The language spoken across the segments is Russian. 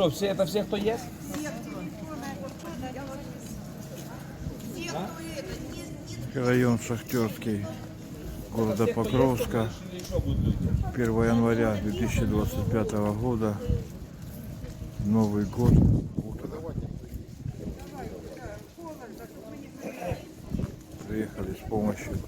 Что, все, это все, кто есть? Район Шахтерский города Покровска. 1 января 2025 года. Новый год. Приехали с помощью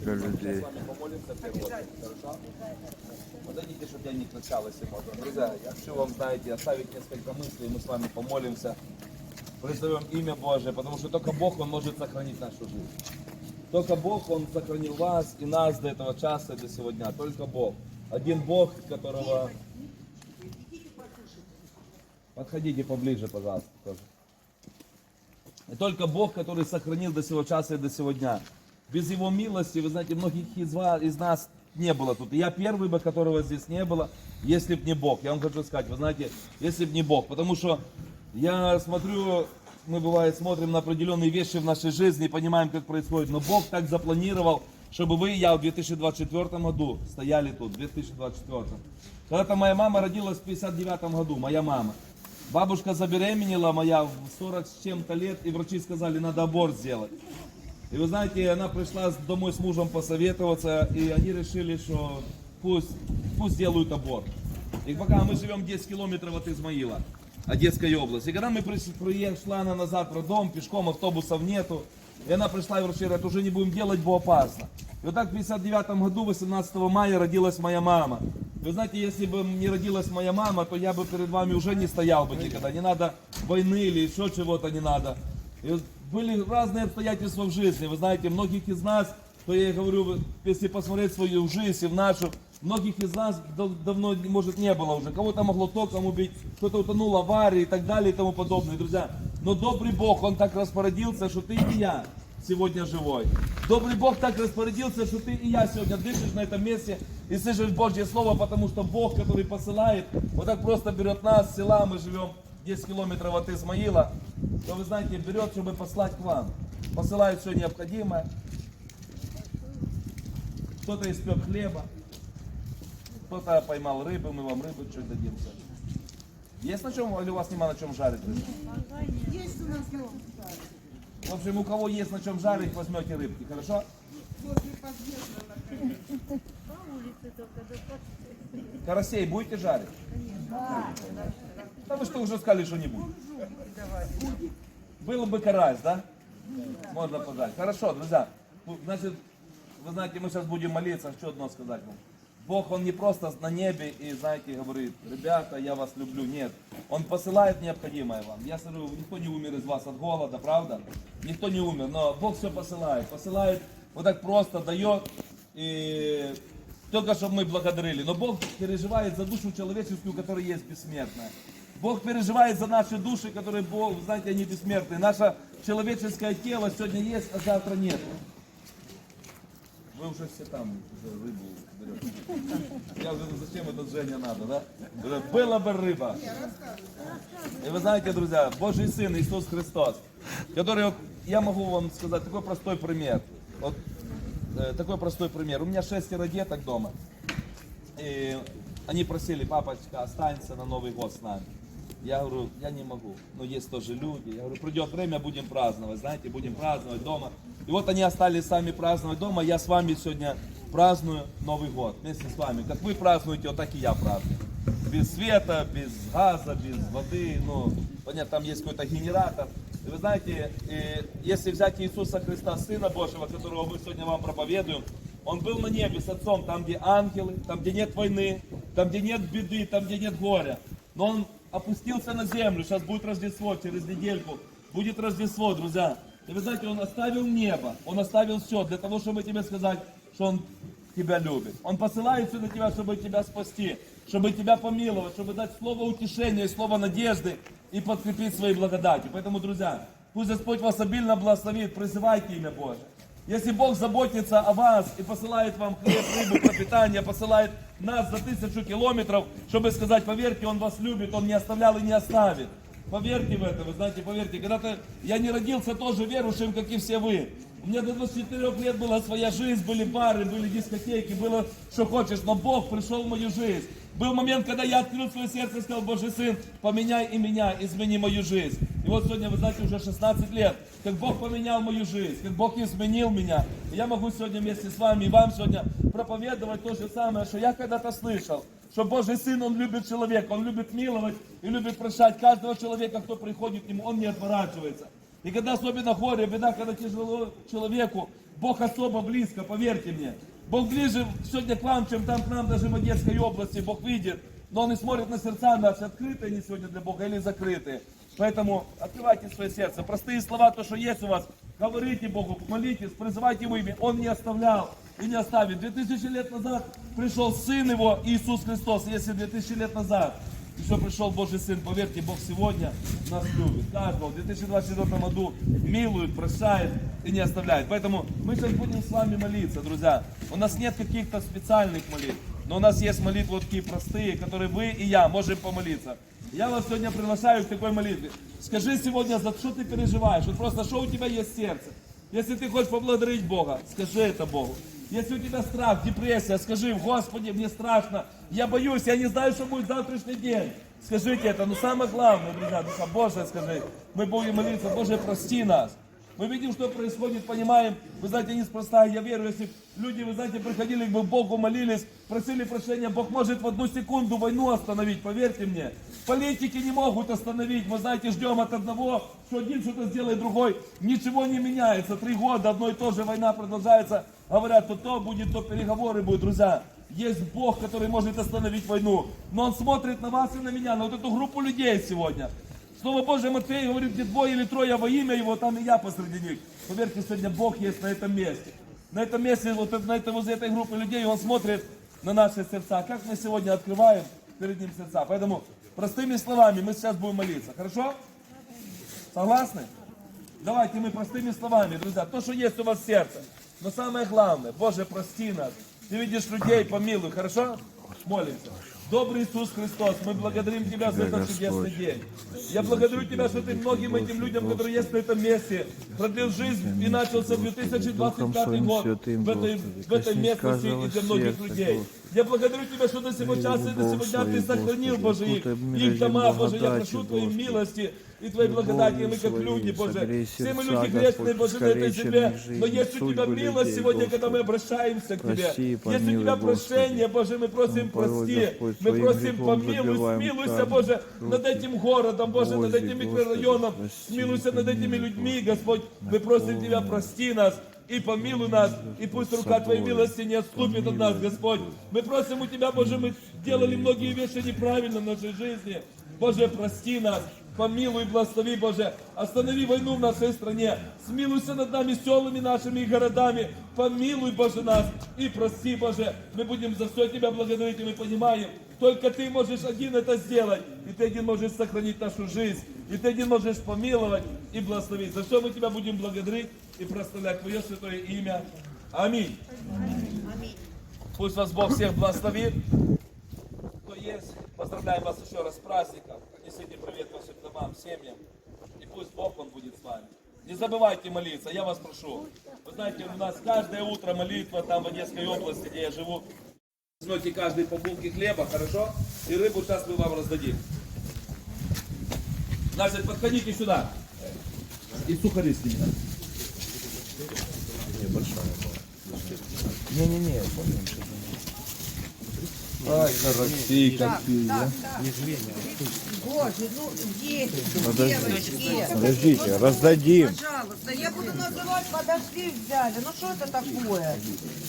для людей. Подойдите, чтобы я не кричал, если можно. Друзья, я хочу вам, знаете, оставить несколько мыслей, мы с вами помолимся, призовем имя Божие, потому что только Бог, Он может сохранить нашу жизнь. Только Бог, Он сохранил вас и нас до этого часа, до сегодня. Только Бог. Один Бог, которого... Подходите поближе, пожалуйста, тоже. И только Бог, который сохранил до сего часа и до сего дня. Без Его милости, вы знаете, многих из, вас, из нас не было тут. Я первый бы, которого здесь не было, если бы не Бог. Я вам хочу сказать, вы знаете, если бы не Бог. Потому что я смотрю, мы бывает смотрим на определенные вещи в нашей жизни и понимаем, как происходит. Но Бог так запланировал, чтобы вы и я в 2024 году стояли тут, в 2024. Когда-то моя мама родилась в 59 году, моя мама. Бабушка забеременела моя в 40 с чем-то лет, и врачи сказали, надо аборт сделать. И вы знаете, она пришла домой с мужем посоветоваться, и они решили, что пусть, пусть сделают аборт. И пока мы живем 10 километров от Измаила, Одесской области. И когда мы пришли, пришла она назад в роддом, пешком автобусов нету, и она пришла и врачи говорят, уже не будем делать, бо опасно. И вот так в 59 году, 18 мая, родилась моя мама. Вы знаете, если бы не родилась моя мама, то я бы перед вами уже не стоял бы никогда. Не надо войны или еще чего-то не надо. И были разные обстоятельства в жизни. Вы знаете, многих из нас, то я говорю, если посмотреть свою жизнь и в нашу, многих из нас дав- давно, может, не было уже. Кого-то могло током убить, кто-то утонул в аварии и так далее и тому подобное, друзья. Но добрый Бог, Он так распорядился, что ты и я сегодня живой. Добрый Бог так распорядился, что ты и я сегодня дышишь на этом месте и слышишь Божье Слово, потому что Бог, который посылает, вот так просто берет нас, села, мы живем 10 километров от Измаила, то вы знаете, берет, чтобы послать к вам. Посылает все необходимое. Кто-то испек хлеба, кто-то поймал рыбу, мы вам рыбу чуть дадим. Есть на чем, или у вас нема на чем жарить? Есть у нас дом. В общем, у кого есть на чем жарить, возьмете рыбки, хорошо? Карасей будете жарить? Да вы что уже сказали, что не будет? Было бы карась, да? Можно пожарить. Хорошо, друзья. Ну, Значит, вы знаете, мы сейчас будем молиться, что одно сказать вам. Бог, Он не просто на небе и, знаете, говорит, ребята, я вас люблю. Нет. Он посылает необходимое вам. Я смотрю, никто не умер из вас от голода, правда? Никто не умер, но Бог все посылает. Посылает, вот так просто дает. И только чтобы мы благодарили. Но Бог переживает за душу человеческую, которая есть бессмертная. Бог переживает за наши души, которые, Бог, знаете, они бессмертные. Наше человеческое тело сегодня есть, а завтра нет. Вы уже все там уже рыбу берете. Я уже, зачем это Женя надо, да? Была бы рыба. И вы знаете, друзья, Божий Сын Иисус Христос, который, вот, я могу вам сказать такой простой пример. Вот, э, такой простой пример. У меня шестеро деток дома. И они просили, папочка, останься на Новый год с нами. Я говорю, я не могу. Но есть тоже люди. Я говорю, придет время, будем праздновать. Знаете, будем праздновать дома. И вот они остались сами праздновать дома. Я с вами сегодня праздную Новый год. Вместе с вами. Как вы празднуете, вот так и я праздную. Без света, без газа, без воды. Ну, понятно, там есть какой-то генератор. И вы знаете, если взять Иисуса Христа, Сына Божьего, которого мы сегодня вам проповедуем, он был на небе с Отцом, там, где ангелы, там, где нет войны, там, где нет беды, там, где нет горя. Но он опустился на землю, сейчас будет Рождество, через недельку будет Рождество, друзья. И вы знаете, он оставил небо, он оставил все для того, чтобы тебе сказать, что он тебя любит. Он посылает все на тебя, чтобы тебя спасти, чтобы тебя помиловать, чтобы дать слово утешения и слово надежды и подкрепить своей благодатью. Поэтому, друзья, пусть Господь вас обильно благословит, призывайте имя Божие. Если Бог заботится о вас и посылает вам хлеб, рыбу, пропитание, посылает нас за тысячу километров, чтобы сказать, поверьте, Он вас любит, Он не оставлял и не оставит. Поверьте в это, вы знаете, поверьте. Когда-то я не родился тоже верующим, как и все вы. У меня до 24 лет была своя жизнь, были бары, были дискотеки, было что хочешь, но Бог пришел в мою жизнь. Был момент, когда я открыл свое сердце и сказал, Божий Сын, поменяй и меня, измени мою жизнь. И вот сегодня, вы знаете, уже 16 лет, как Бог поменял мою жизнь, как Бог изменил меня. И я могу сегодня вместе с вами и вам сегодня проповедовать то же самое, что я когда-то слышал. Что Божий Сын, Он любит человека, Он любит миловать и любит прощать каждого человека, кто приходит к Нему, Он не отворачивается. И когда особенно горе, беда, когда тяжело человеку, Бог особо близко, поверьте мне. Бог ближе сегодня к вам, чем там к нам, даже в Одесской области. Бог видит. Но Он и смотрит на сердца наши, открытые они сегодня для Бога или закрытые. Поэтому открывайте свое сердце. Простые слова, то, что есть у вас, говорите Богу, молитесь, призывайте Его имя. Он не оставлял и не оставит. 2000 лет назад пришел Сын Его, Иисус Христос. Если 2000 лет назад еще пришел Божий Сын, поверьте, Бог сегодня нас любит. Каждого в 2024 году милует, прощает и не оставляет. Поэтому мы сейчас будем с вами молиться, друзья. У нас нет каких-то специальных молитв, но у нас есть молитвы такие простые, которые вы и я можем помолиться. Я вас сегодня приглашаю к такой молитве. Скажи сегодня, за что ты переживаешь? Вот просто, что у тебя есть сердце? Если ты хочешь поблагодарить Бога, скажи это Богу. Если у тебя страх, депрессия, скажи, Господи, мне страшно, я боюсь, я не знаю, что будет завтрашний день. Скажите это, но самое главное, друзья, душа Божия, скажи, мы будем молиться, Боже, прости нас. Мы видим, что происходит, понимаем, вы знаете, неспроста, я верю, если люди, вы знаете, приходили к Богу, молились, просили прощения, Бог может в одну секунду войну остановить, поверьте мне. Политики не могут остановить, мы, знаете, ждем от одного, что один что-то сделает, другой, ничего не меняется, три года, одно и то же, война продолжается, говорят, то то будет, то переговоры будут, друзья. Есть Бог, который может остановить войну, но Он смотрит на вас и на меня, на вот эту группу людей сегодня. Слово Божье Матфея говорит, где двое или трое во имя Его, там и я посреди них. Поверьте, сегодня Бог есть на этом месте. На этом месте, вот на этой, возле этой группы людей, Он смотрит на наши сердца. Как мы сегодня открываем перед Ним сердца. Поэтому простыми словами мы сейчас будем молиться. Хорошо? Согласны? Давайте мы простыми словами, друзья, то, что есть у вас в сердце. Но самое главное, Боже, прости нас. Ты видишь людей, помилуй, хорошо? Молимся. Добрый Иисус Христос, мы благодарим Тебя за этот чудесный день. Я благодарю Тебя, что Ты многим этим людям, которые есть на этом месте, продлил жизнь и начался 2025 год в этой, в этой местности и для многих людей. Я благодарю Тебя, что до сего часа и до сегодня Ты сохранил, Боже, их, их дома, Боже, я прошу Твоей милости и Твоей благодати, и мы как люди, Боже. Все мы люди грешные, Боже, на этой земле, но есть у Тебя милость сегодня, когда мы обращаемся к Тебе. Есть у Тебя прощение, Боже, мы просим, прости. Мы просим, помилуй, смилуйся, Боже, над этим городом, Боже, над этим микрорайоном. Смилуйся над этими людьми, Господь. Мы просим Тебя, прости нас и помилуй нас, и пусть рука Твоей милости не отступит от нас, Господь. Мы просим у Тебя, Боже, мы делали многие вещи неправильно в нашей жизни. Боже, прости нас, помилуй, благослови, Боже. Останови войну в нашей стране. Смилуйся над нами, селами нашими и городами. Помилуй, Боже, нас и прости, Боже. Мы будем за все Тебя благодарить, и мы понимаем, только Ты можешь один это сделать. И Ты один можешь сохранить нашу жизнь. И Ты один можешь помиловать и благословить. За что мы Тебя будем благодарить и прославлять Твое святое имя. Аминь. Пусть вас Бог всех благословит. Кто есть, поздравляем вас еще раз с праздником. Несите привет домам, семьям. И пусть Бог, Он будет с вами. Не забывайте молиться, я вас прошу. Вы знаете, у нас каждое утро молитва там в Одесской области, где я живу. Возьмете каждый по булке хлеба, хорошо? И рыбу сейчас мы вам раздадим. Значит, подходите сюда. И сухари с ними. Не-не-не, Ай, Россия, Боже, ну дети, девочки. Подождите, раздадим. Пожалуйста, я буду называть, подошли, взяли. Ну что это такое?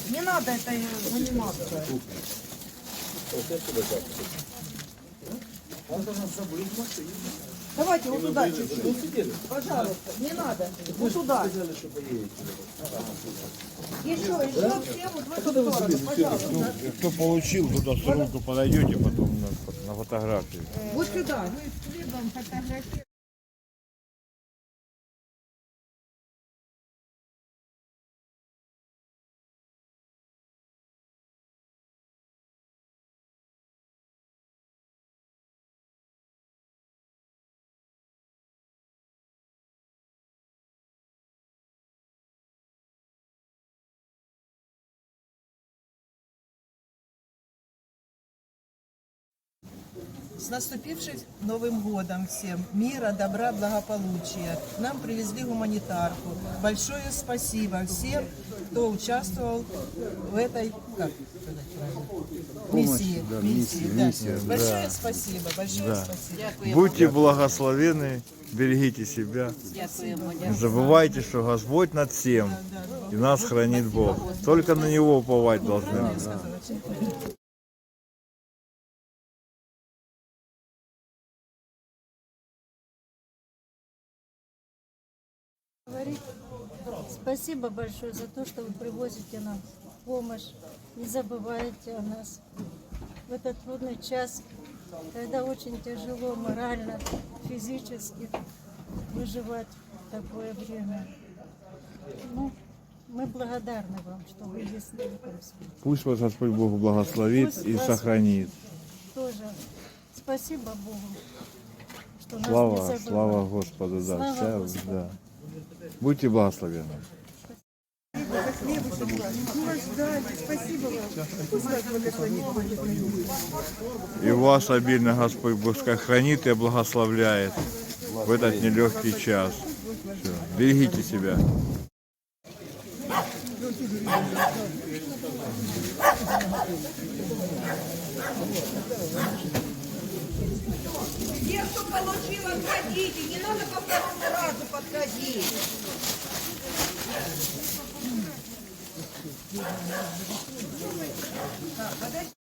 Не надо этой заниматься. Давайте вот туда чуть-чуть. Пожалуйста, не надо. Вот туда. Еще, еще всем вот в эту сторону, пожалуйста. Кто получил, туда ссылку подойдете потом на, на фотографию. Вот сюда. С наступившим Новым годом всем! Мира, добра, благополучия! Нам привезли гуманитарку. Большое спасибо всем, кто участвовал в этой как миссии. да, миссии, миссии, да. миссия, Большое да. спасибо, большое Да. спасибо. Будьте благословены, берегите себя. Не забывайте, что Господь над всем, и нас хранит Бог. Только на Него уповать должны. Спасибо большое за то, что вы привозите нам помощь, не забываете о нас в этот трудный час, когда очень тяжело морально, физически выживать в такое время. Ну, мы благодарны вам, что вы есть на этом свете. Пусть вас Господь Бог благословит и сохранит. Тоже спасибо Богу, что нас не Слава, забывает. слава Господу, да, Слава вся, Господу. да. Будьте благословены. И вас обильно Господь Бог хранит и благословляет в этот нелегкий час. Всё. Берегите себя. Те, кто получил, отходите. Не надо по второму разу подходить. Подожди.